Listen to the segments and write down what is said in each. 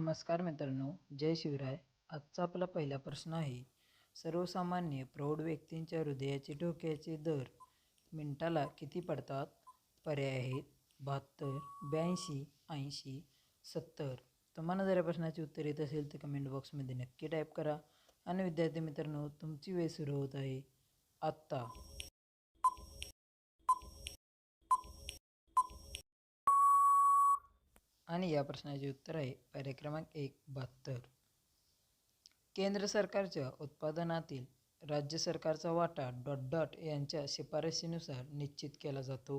नमस्कार मित्रांनो जय शिवराय. आजचा आपला पहिला प्रश्न आहे सर्वसामान्य प्रौढ व्यक्तींच्या हृदयाचे ठोक्याचे दर मिनिटाला किती पडतात? पर्याय आहेत बहात्तर ब्याऐंशी ऐंशी सत्तर. तुम्हाला जर या प्रश्नाची उत्तर येत असेल तर कमेंट बॉक्समध्ये नक्की टाईप करा. आणि विद्यार्थी मित्रांनो तुमची वेळ सुरू होत आहे. आत्ता. आणि या प्रश्नाचे उत्तर आहे पर्याय क्रमांक एक बहात्तर. केंद्र सरकारच्या उत्पादनातील राज्य सरकारचा वाटा डॉट डॉट यांच्या शिफारशीनुसार निश्चित केला जातो.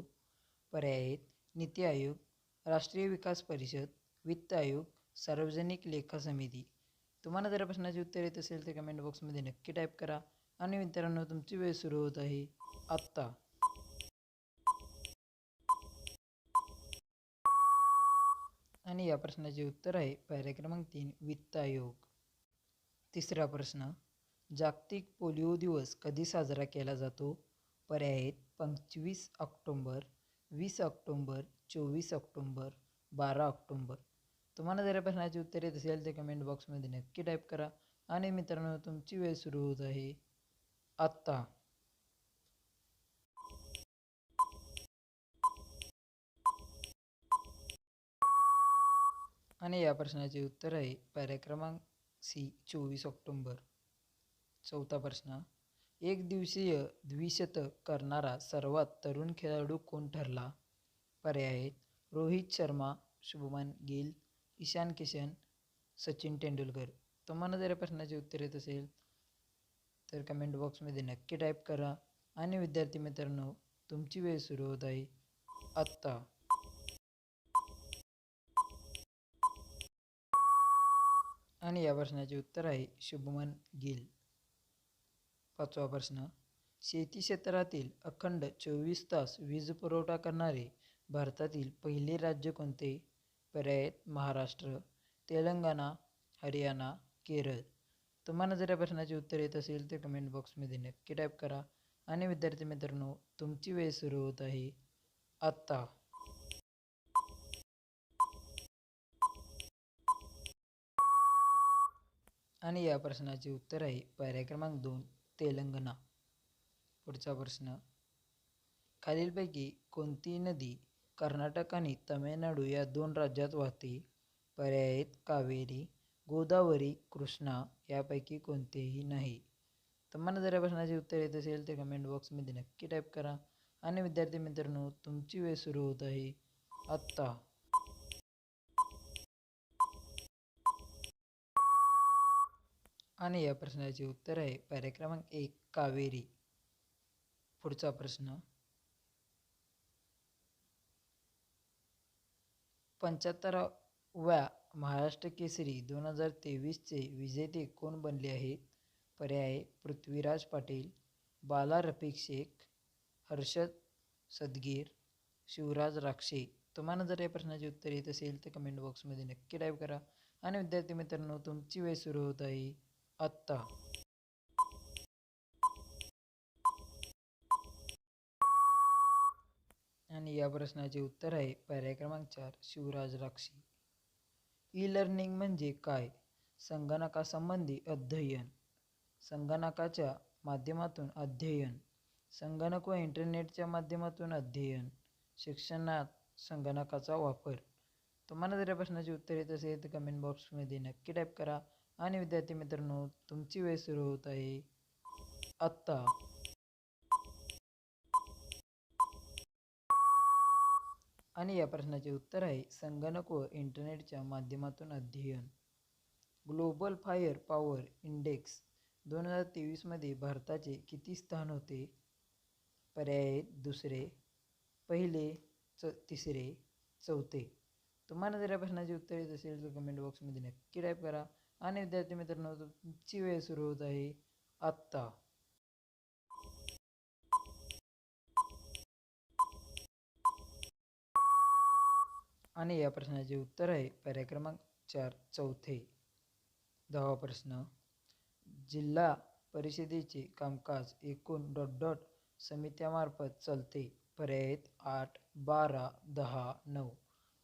पर्याय आहेत नीती आयोग राष्ट्रीय विकास परिषद वित्त आयोग सार्वजनिक लेखा समिती. तुम्हाला जर प्रश्नाचे उत्तर येत असेल तर कमेंट बॉक्समध्ये नक्की टाईप करा. आणि मित्रांनो तुमची वेळ सुरू होत आहे. आत्ता आणि या प्रश्नाचे उत्तर आहे पर्याय क्रमांक तीन वित्त आयोग. तिसरा प्रश्न जागतिक पोलिओ दिवस कधी साजरा केला जातो? पर्याय आहेत पंचवीस ऑक्टोंबर वीस ऑक्टोंबर चोवीस ऑक्टोंबर बारा ऑक्टोंबर. तुम्हाला जर या प्रश्नाचे उत्तर येत असेल तर कमेंट बॉक्समध्ये नक्की टाईप करा. आणि मित्रांनो तुमची वेळ सुरू होत आहे. आत्ता. आणि या प्रश्नाचे उत्तर आहे पर्याय क्रमांक सी चोवीस ऑक्टोंबर. चौथा प्रश्न एक दिवसीय द्विशतक करणारा सर्वात तरुण खेळाडू कोण ठरला? पर्याय आहेत रोहित शर्मा शुभमन गिल ईशान किशन सचिन तेंडुलकर. तुम्हाला जर या प्रश्नाचे उत्तर येत असेल तर कमेंट बॉक्समध्ये नक्की टाईप करा. आणि विद्यार्थी मित्रांनो तुमची वेळ सुरू होत आहे. आत्ता आणि या प्रश्नाचे उत्तर आहे शुभमन गिल. पाचवा प्रश्न. शेती क्षेत्रातील अखंड चोवीस तास वीज पुरवठा करणारे भारतातील पहिले राज्य कोणते? पर्याय महाराष्ट्र तेलंगणा हरियाणा केरळ. तुम्हाला जर या प्रश्नाचे उत्तर येत असेल तर कमेंट बॉक्समध्ये नक्की टाईप करा. आणि विद्यार्थी मित्रांनो तुमची वेळ सुरू होत आहे. आत्ता. आणि या प्रश्नाचे उत्तर आहे पर्याय क्रमांक दोन तेलंगणा. पुढचा प्रश्न खालीलपैकी कोणती नदी कर्नाटक आणि तमिळनाडू या दोन राज्यात वाहते? पर्याय आहेत कावेरी गोदावरी कृष्णा यापैकी कोणतेही नाही. तुम्हाला जर या प्रश्नाचे उत्तर येत असेल तर कमेंट बॉक्समध्ये नक्की टाईप करा. आणि विद्यार्थी मित्रांनो तुमची वेळ सुरू होत आहे आत्ता. आणि या प्रश्नाचे उत्तर आहे पर्याय क्रमांक एक कावेरी. पुढचा प्रश्न. पंच्याहत्तराव्या महाराष्ट्र केसरी दोन हजार तेवीसचे विजेते कोण बनले आहेत? पर्याय पृथ्वीराज पाटील बाला रफिक शेख हर्षद सदगीर शिवराज राक्षे. तुम्हाला जर या प्रश्नाचे उत्तर येत असेल तर कमेंट बॉक्समध्ये नक्की टाईप करा. आणि विद्यार्थी मित्रांनो तुमची वेळ सुरू होत आहे. आत्ता. आणि या प्रश्नाचे उत्तर आहे पर्याय क्रमांक चार शिवराज राक्षी. ई लर्निंग म्हणजे काय? संगणकासंबंधी अध्ययन. संगणकाच्या माध्यमातून अध्ययन. संगणक व इंटरनेटच्या माध्यमातून अध्ययन. शिक्षणात संगणकाचा वापर. तुम्हाला जर या प्रश्नाचे उत्तर येत असेल तर कमेंट बॉक्समध्ये नक्की टाईप करा. आणि विद्यार्थी मित्रांनो तुमची वेळ सुरू होत आहे. आत्ता. आणि या प्रश्नाचे उत्तर आहे संगणक व इंटरनेटच्या माध्यमातून अध्ययन. ग्लोबल फायर पॉवर इंडेक्स दोन हजार तेवीसमध्ये भारताचे किती स्थान होते? पर्याय दुसरे पहिले च तिसरे चौथे. तुम्हाला जर या प्रश्नाचे उत्तर येत असेल तर कमेंट बॉक्समध्ये नक्की टाईप करा. आणि विद्यार्थी मित्रांनो तुमची वेळ सुरू होत आहे आत्ता. आणि या प्रश्नाचे उत्तर आहे पर्याय क्रमांक चार चौथे. दहावा प्रश्न. जिल्हा परिषदेचे कामकाज एकूण डॉट डॉट समित्यामार्फत चालते. पर्याय आहेत आठ बारा दहा नऊ.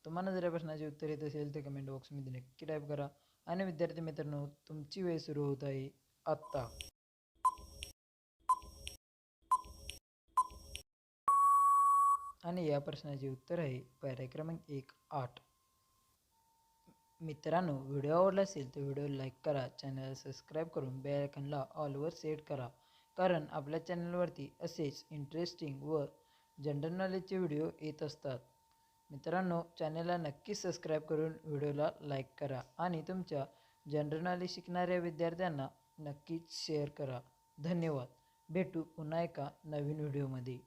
तुम्हाला जर या प्रश्नाचे उत्तर येत असेल तर कमेंट बॉक्समध्ये नक्की टाईप करा. आणि विद्यार्थी मित्रांनो तुमची वेळ सुरू होत आहे आत्ता. आणि या प्रश्नाचे उत्तर आहे पर्याय क्रमांक एक आठ. मित्रांनो व्हिडिओ आवडला असेल तर व्हिडिओ लाईक करा चॅनलला सबस्क्राईब करून बेल आयकॉनला ऑलवर सेट करा. कारण आपल्या चॅनलवरती असेच इंटरेस्टिंग व जनरल नॉलेजचे व्हिडिओ येत असतात. मित्रांनो चॅनलला नक्की सबस्क्राईब करून व्हिडिओला लाईक करा आणि तुमच्या जनरनाली शिकणाऱ्या विद्यार्थ्यांना नक्कीच शेअर करा. धन्यवाद. भेटू पुन्हा एका नवीन व्हिडिओमध्ये